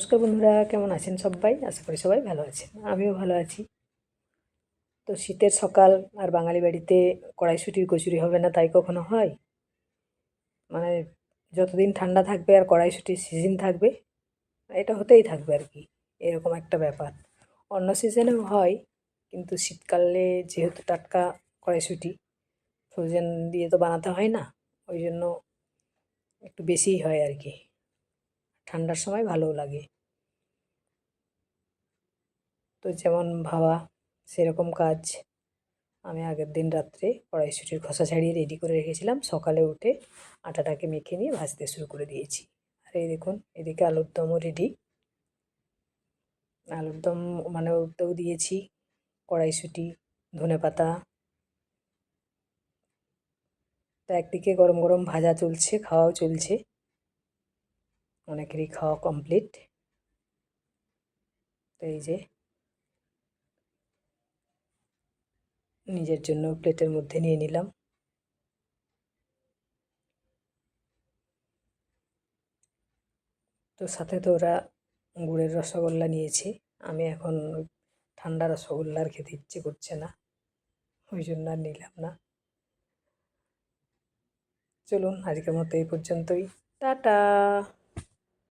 নমস্কার বন্ধুরা, কেমন আছেন সবাই? আশা করি সবাই ভালো আছেন। আমিও ভালো আছি। তো শীতের সকাল আর বাঙালি বাড়িতে কড়াইশুটির কচুরি হবে না, তাই কখনো হয়? মানে যতদিন ঠান্ডা থাকবে আর কড়াইশুটির সিজন থাকবে, এটা হতেই থাকবে আর কি, এরকম একটা ব্যাপার। অন্য সিজনেও হয়, কিন্তু শীতকালে যেহেতু টাটকা কড়াইশুটি ফ্রোজেন দিয়ে তো বানাতে হয় না, ওই জন্য একটু বেশিই হয় আর কি। ঠান্ডার সময় ভালোও লাগে। তো যেমন ভাবা, সেরকম কাজ আমি আগের দিন রাত্রে কড়াইশুটির খোসা ছাড়িয়ে রেডি করে রেখেছিলাম। সকালে উঠে আটাটাকে মেখে নিয়ে ভাজতে শুরু করে দিয়েছি। আর এই দেখুন, এদিকে আলুর দমও রেডি আলুর দম মানে ওতেও দিয়েছি। কড়াইশুটি, ধনে পাতা। তো একদিকে গরম গরম ভাজা চলছে, খাওয়াও চলছে। অনেকেরই খাওয়া কমপ্লিট তো এই যে নিজের জন্য প্লেটের মধ্যে নিয়ে নিলাম। তো সাথে তো ওরা গুড়ের রসগোল্লা নিয়েছে। আমি এখন ঠান্ডা রসগোল্লার খেতে ইচ্ছে করছে না, ওই জন্য আর নিলাম না। চলুন, আজকের মতো এই পর্যন্তই। টাটা!